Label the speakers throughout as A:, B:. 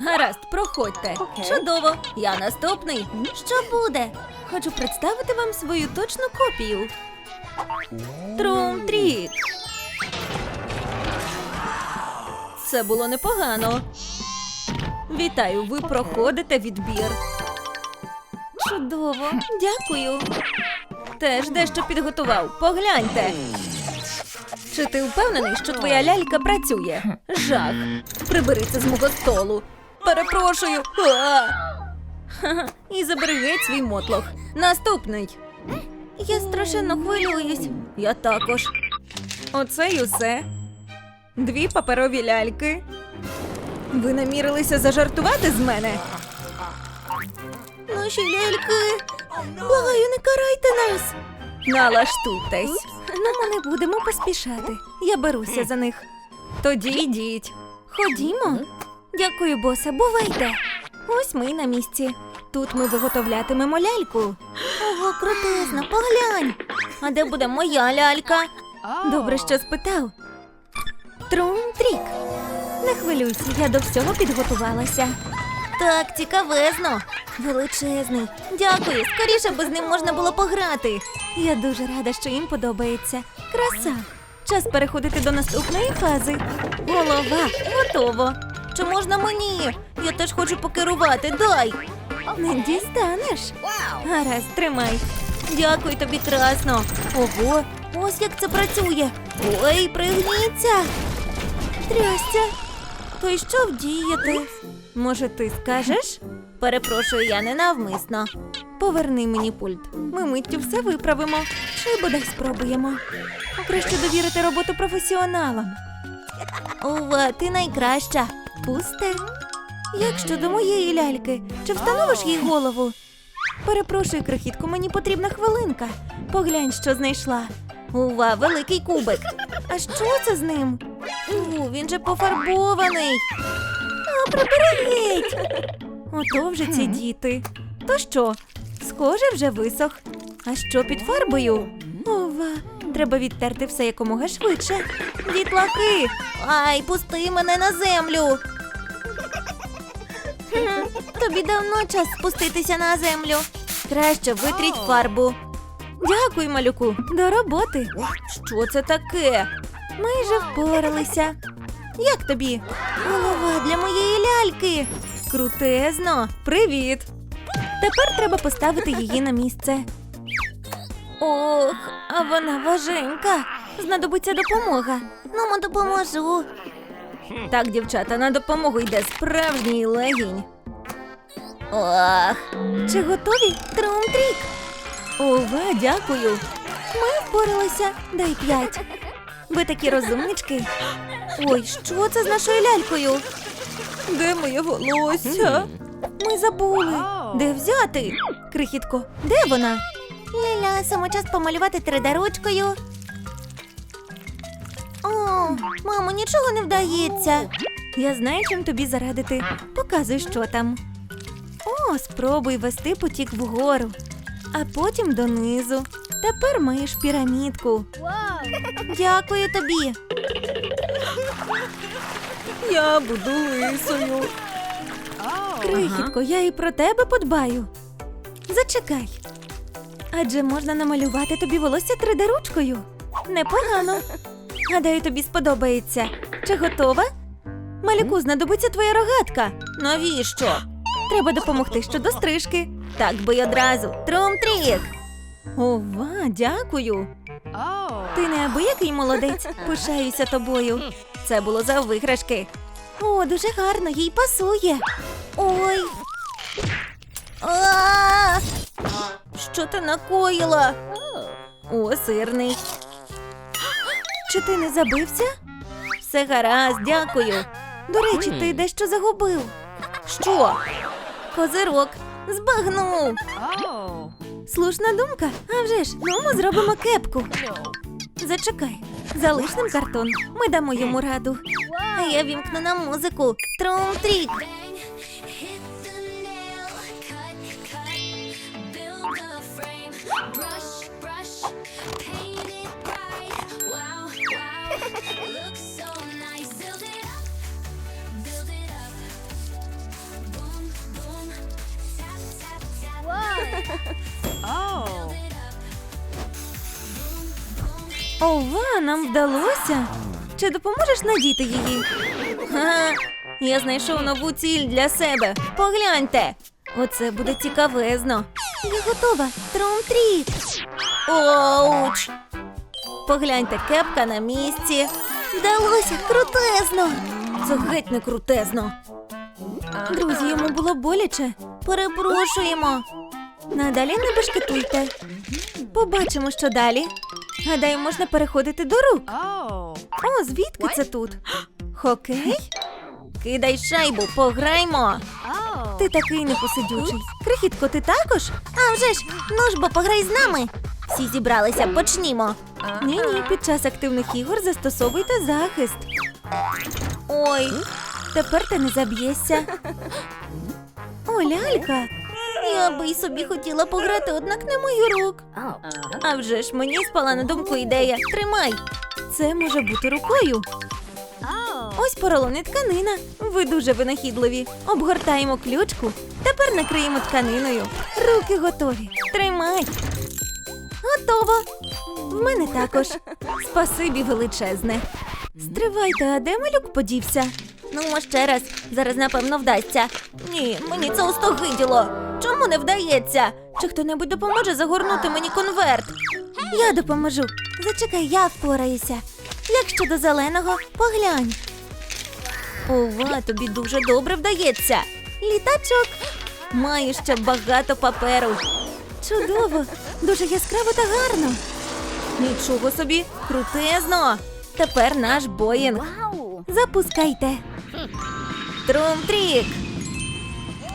A: Гаразд, проходьте. Чудово. Я наступний. Що буде? Хочу представити вам свою точну копію. Трум-трік. Це було непогано. Вітаю, ви проходите відбір. Чудово, дякую. Теж дещо підготував. Погляньте. Чи ти впевнений, що твоя лялька працює? Жах. Прибери з мого столу. Перепрошую. А! І забери свій мотлох. Наступний. Я страшенно хвилююсь. Я також. Оце й усе. Дві паперові ляльки. Ви намірилися зажартувати з мене? Наші ляльки. Благаю, не карайте нас. Налаштуйтесь. Ну, ми не будемо поспішати. Я беруся за них. Тоді йдіть. Ходімо. Дякую, босе, бувайте. Ось ми й на місці. Тут ми виготовлятимемо ляльку. Ого, крутезно, поглянь. А де буде моя лялька? Добре, що спитав. Трум-трік. Не хвилюйся, я до всього підготувалася. Так, цікавезно. Величезний. Дякую. Скоріше би з ним можна було пограти. Я дуже рада, що їм подобається. Краса. Час переходити до наступної фази. Голова, готово. Чи можна мені? Я теж хочу покерувати. Дай. Не дістанеш. Гаразд, тримай. Дякую тобі, красно. Ого, ось як це працює. Ой, пригніться. Трястя. То й що вдіяти? Може, ти скажеш? Перепрошую, я ненавмисно. Поверни мені пульт. Ми миттю все виправимо. Чи бодай спробуємо. Краще довірити роботу професіоналам. Ова, ти найкраща. Пусте. Як щодо моєї ляльки? Чи встановиш їй голову? Перепрошую, крихітку, мені потрібна хвилинка. Поглянь, що знайшла. Ува, великий кубик. А що це з ним? У, він же пофарбований. А, прибери. Ото вже ці діти. То що? Схоже, вже висох. А що під фарбою? Ова, треба відтерти все якомога швидше. Дітлахи! Ай, пусти мене на землю. Хм, Тобі давно час спуститися на землю. Краще витріть фарбу. Дякую, малюку. До роботи. Що це таке? Майже впоралися. Як тобі? Голова для моєї ляльки. Крутезно. Привіт. Тепер треба поставити її на місце. Ох, а вона важенька. Знадобиться допомога. Ну, допоможу. Так, дівчата, на допомогу йде справжній легінь. Ох. Чи готові? Трум-трік. Ова, дякую. Ми впоралися. Дай п'ять. Ви такі розумнички. Ой, що це з нашою лялькою? Де моє волосся? Ми забули. Де взяти? Крихітко, де вона? Ля-ля, саме час помалювати 3D ручкою. О, мамо, нічого не вдається. Я знаю, чим тобі зарадити. Показуй, що там. О, спробуй вести потік вгору, а потім донизу. Тепер маєш пірамідку. Дякую тобі. Я буду лисою. Крихітко, я і про тебе подбаю. Зачекай. Адже можна намалювати тобі волосся 3D ручкою. Непогано. Гадаю, тобі сподобається. Чи готова? Малюку, знадобиться твоя рогатка. Навіщо? Треба допомогти щодо стрижки. Так би й одразу. Трум-трік. Ова, дякую. Ти неабиякий молодець. Пишаюся тобою. Це було за виграшки. О, дуже гарно, їй пасує. Ой. А! Що ти накоїла? О, сирний. Чи ти не забився? Все гаразд, дякую. До речі, ти дещо загубив. Що? Козирок. Збагнув. Слушна думка. А вже ж, ну ми зробимо кепку. Зачекай, залиш нам картон. Ми дамо йому раду. А я вімкну на музику. Трум-трік. Нам вдалося. Чи допоможеш надіти її? Ха, я знайшов нову ціль для себе. Погляньте. Оце буде цікавезно. Я готова. Трум-трік. Оуч. Погляньте, кепка на місці. Вдалося крутезно. Це геть не крутезно. Друзі, йому було боляче. Перепрошуємо. Надалі не бешкетуйте. Побачимо, що далі. Гадаю, можна переходити до рук. О, звідки це тут? Хокей? Кидай шайбу, пограймо. Ти такий непосидючий. Крихітко, ти також? А вже ж, ну ж бо пограй з нами. Всі зібралися, почнімо. Ні, ні, під час активних ігор застосовуйте захист. Ой, тепер ти не заб'єшся. О, лялька. Я би собі хотіла пограти, однак не мою рук. А вже ж мені спала на думку ідея. Тримай. Це може бути рукою. Ось поролон і тканина. Ви дуже винахідливі. Обгортаємо ключку. Тепер накриємо тканиною. Руки готові. Тримай. Готово. В мене також. Спасибі величезне. Стривайте, а де малюк подівся? Ну, ще раз. Зараз, напевно, вдасться. Ні, мені це остогиділо. Чому не вдається? Чи хто-небудь допоможе загорнути мені конверт? Я допоможу. Зачекай, я впораюся. Як щодо зеленого, поглянь. Ова, тобі дуже добре вдається. Літачок. Маю ще багато паперу. Чудово, дуже яскраво та гарно. Нічого собі, крутезно. Тепер наш боїнг. Запускайте. Трум-трік.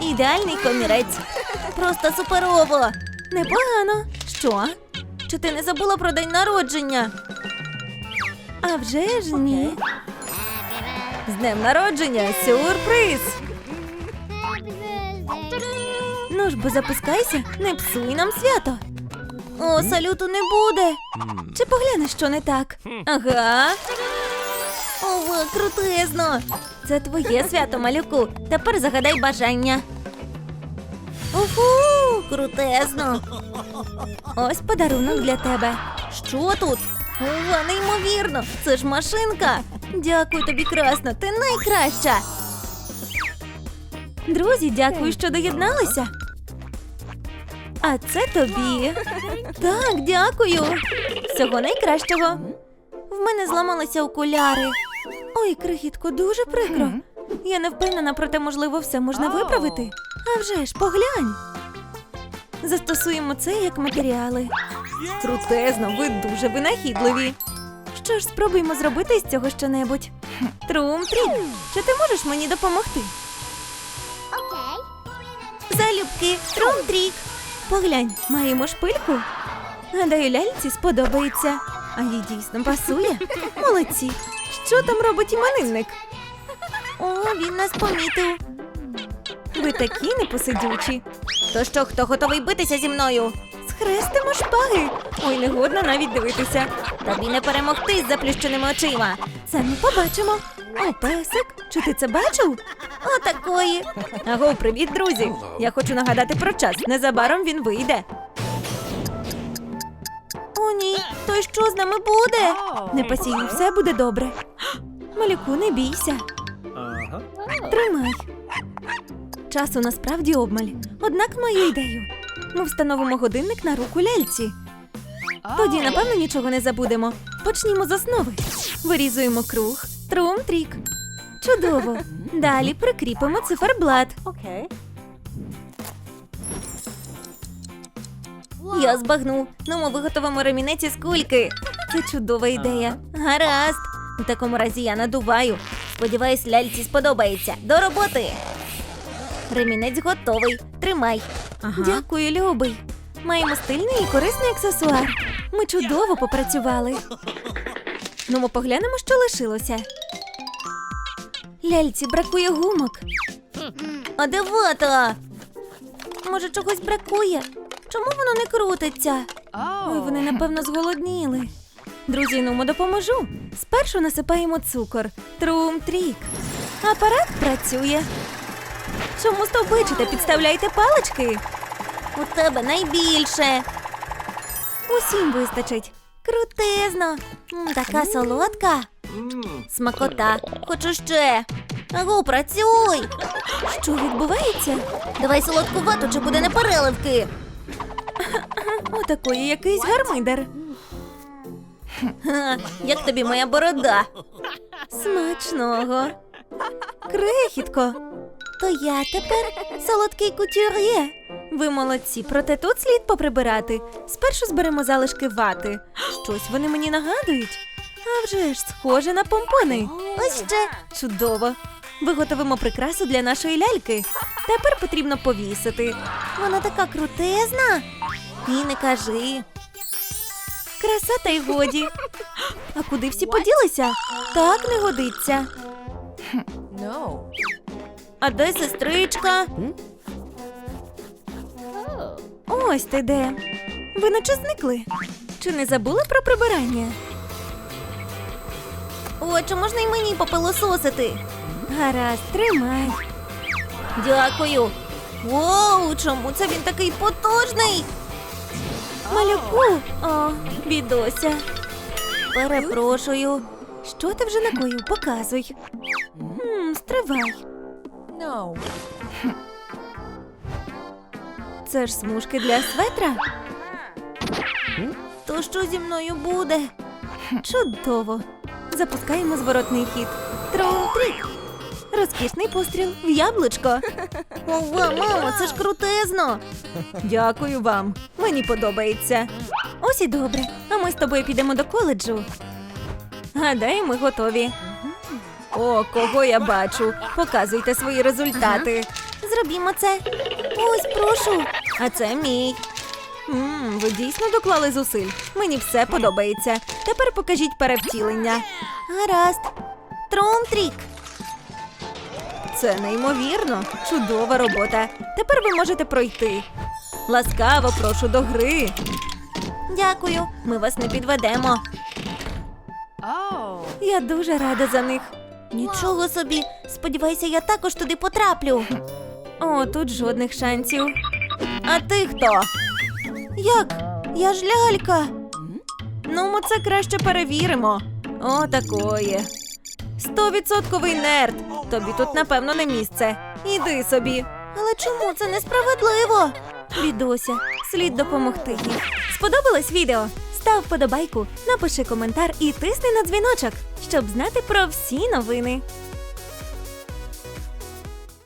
A: Ідеальний комірець. Просто суперово. Непогано. Що? Чи ти не забула про день народження? А вже ж ні. З днем народження сюрприз! Ну ж бо запускайся, не псуй нам свято. О, салюту не буде. Чи поглянеш, що не так? Ага. Ова, крутезно. Це твоє свято, малюку. Тепер загадай бажання. Уху, крутезно. Ось подарунок для тебе. Що тут? Ова, неймовірно! Це ж машинка. Дякую тобі, красно, ти найкраща. Друзі, дякую, що доєдналися. А це тобі. Так, дякую. Всього найкращого. В мене зламалися окуляри. Ой, крихітко, дуже прикро. Я не впевнена, проте, можливо, все можна виправити. А вже ж, поглянь. Застосуємо це як матеріали. Крутезно, ви дуже винахідливі. Що ж, спробуємо зробити із цього щонебудь. Трум-трік, чи ти можеш мені допомогти? Залюбки, трум-трік. Поглянь, маємо шпильку. Гадаю, ляльці сподобається. А їй дійсно пасує. Молодці. Що там робить іменинник? О, він нас помітив. Ви такі непосидючі. То що, хто готовий битися зі мною? Схрестимо шпаги. Ой, не годно навіть дивитися. Тобі не перемогти з заплющеними очима. Ми побачимо. О, песик, чи ти це бачив? Отакої. Аго, привіт, друзі. Я хочу нагадати про час. Незабаром він вийде. О, ні, то й що з нами буде? Не пасію, все буде добре. Малюку, не бійся. Тримай. Часу насправді обмаль. Однак маю ідею. Ми встановимо годинник на руку ляльці. Тоді, напевно, нічого не забудемо. Почнімо з основи. Вирізуємо круг, трум-трік. Чудово. Далі прикріпимо циферблат. Я збагну. Ну, ми виготовимо ремінець із кульки. Це чудова ідея. Гаразд. У такому разі я надуваю. Сподіваюсь, ляльці сподобається. До роботи. Ремінець готовий. Тримай. Дякую, любий. Маємо стильний і корисний аксесуар. Ми чудово попрацювали. Ну, ми поглянемо, що лишилося. Ляльці бракує гумок. А де вата? Може, чогось бракує? Чому воно не крутиться? Ой, вони, напевно, зголодніли. Друзі, ну допоможу. Спершу насипаємо цукор. Трум-трік. Апарат працює. Чому стовбичите? Підставляйте палички. У тебе найбільше. Усім вистачить. Крутезно. М, така солодка. Смакота. Хочу ще. Аго, працюй. Що відбувається? Давай солодку вату, чи буде непереливки. Отакої якийсь гармидер. Як тобі моя борода? Смачного. Крихітко. То я тепер солодкий кутюр'є. Ви молодці, проте тут слід поприбирати. Спершу зберемо залишки вати. Щось вони мені нагадують. А вже ж схоже на помпони. Ось ще чудово. Виготовимо прикрасу для нашої ляльки. Тепер потрібно повісити. Вона така крутезна. І не кажи. Краса та й годі. А куди всі поділися? Так не годиться.
B: No.
A: А де сестричка? Ось ти де. Ви наче зникли. Чи не забули про прибирання? О, чи можна й мені попилососити? Гаразд, тримай. Дякую. Воу, чому це він такий потужний? Малюку, о, бідося. Перепрошую. Що ти вже накоїв? Показуй. М, стривай. Це ж смужки для светра. То що зі мною буде? Чудово. Запускаємо зворотний хід. Трум-трік. Розкішний постріл в яблучко. Ова, мамо, це ж крутезно. Дякую вам. Мені подобається. Ось і добре. А ми з тобою підемо до коледжу. Гадаю, ми готові. О, кого я бачу. Показуйте свої результати. Зробімо це. Ось, прошу. А це мій. Мм, ви дійсно доклали зусиль. Мені все подобається. Тепер покажіть перевтілення. Гаразд. Трум-трік. Це неймовірно. Чудова робота. Тепер ви можете пройти. Ласкаво прошу до гри. Дякую. Ми вас не підведемо.
B: Oh.
A: Я дуже рада за них. Нічого собі. Сподіваюся, я також туди потраплю. О, тут жодних шансів. А ти хто? Як? Я ж лялька. Ну, ми це краще перевіримо. О, такої. Стовідсотковий нерд. Тобі тут, напевно, не місце. Іди собі. Але чому це несправедливо? Бідося, слід допомогти їй. Сподобалось відео? Став вподобайку, напиши коментар і тисни на дзвіночок, щоб знати про всі новини.